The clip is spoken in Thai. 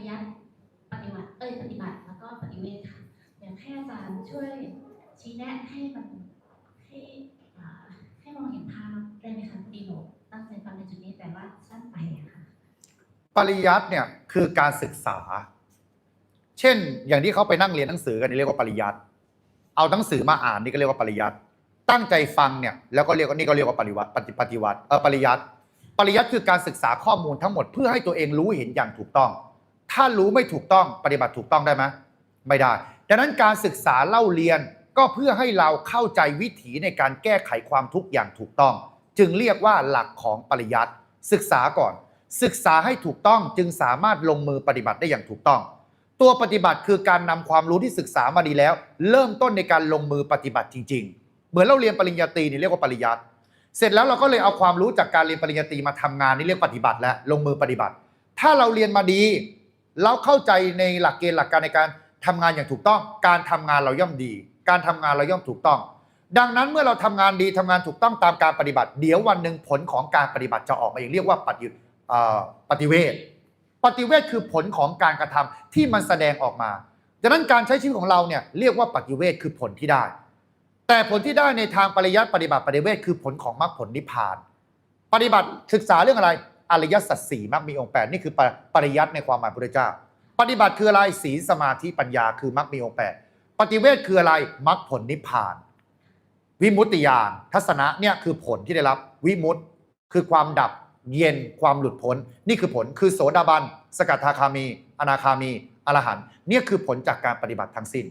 ริยัติปฏิบัติเอ้ยปฏิบัติแล้วก็ปฏิเวทค่ะ อยากให้อาจารย์ช่วยชี้แนะให้มันให้ให้มองเห็นภาพได้ไหมคะพอดีหนูตั้งใจฟังในจุดนี้แต่ว่าสั้นไปอะค่ะปริยัติเนี่ยคือการศึกษา เช่น อย่างที่เขาไปนั่งเรียนหนังสือกันนี่เรียกว่าปริยัติเอาหนังสือมาอ่านนี่ก็เรียกว่าปริยัติตั้งใจฟังเนี่ยแล้วก็เรียกนี่ก็เรียกว่าปริวัติปฏิปฏิวัติเออปริยัติปริยัติคือการศึกษาข้อมูลทั้งหมดเพื่อให้ตัวเองรู้เห็นอย่างถูกต้อง ถ้ารู้ไม่ถูกต้องปฏิบัติถูกต้องได้ไหมไม่ได้ ดังนั้นการศึกษาเล่าเรียนก็เพื่อให้เราเข้าใจวิถีในการแก้ไขความทุกข์อย่างถูกต้อง จึงเรียกว่าหลักของปริยัติศึกษาก่อน ศึกษาให้ถูกต้องจึงสามารถลงมือปฏิบัติได้อย่างถูกต้อง ตัวปฏิบัติคือการนำความรู้ที่ศึกษามาดีแล้ว เริ่มต้นในการลงมือปฏิบัติจริง ๆ เหมือนเราเรียนปริญญาตรีนี่เรียกว่าปริยัติเสร็จแล้วเราก็เลยเอาความรู้จากการเรียนปริญญาตรีมาทำงานนี่เรียกปฏิบัติและลงมือปฏิบัติ ถ้าเราเรียนมาดี เราเข้าใจในหลักเกณฑ์หลักการในการทำงานอย่างถูกต้อง การทำงานเราย่อมดี การทำงานเราย่อมถูกต้อง ดังนั้นเมื่อเราทำงานดีทำงานถูกต้องตามการปฏิบัติ เดี๋ยววันหนึ่งผลของการปฏิบัติจะออกมาเองเรียกว่าปฏิเอ่อปฏิเวทปฏิเวทคือผลของการกระทำที่มันแสดงออกมาดังนั้นการใช้ชีวิตของเราเนี่ยเรียกว่าปฏิเวทคือผลที่ได้ แต่ผลที่ได้ในทางปริยัติปฏิบัติปฏิเวทคือผลของมรรคผลนิพพาน ปฏิบัติศึกษาเรื่องอะไร อริยสัจสี่มรรคมีองค์แปดนี่คือปปริยัติในความหมายพระพุทธเจ้า ปฏิบัติคืออะไรศีลสมาธิปัญญาคือมรรคมีองค์แปดปฏิเวทคืออะไรมรรคผลนิพพาน วิมุตติญาณทัศนะเนี่ยคือผลที่ได้รับวิมุตติคือความดับเย็นความหลุดพ้น นี่คือผลคือโสดาบัน สกัทาคามี อนาคามีอรหันเนี่ยคือผลจากการปฏิบัติทั้งสิ้น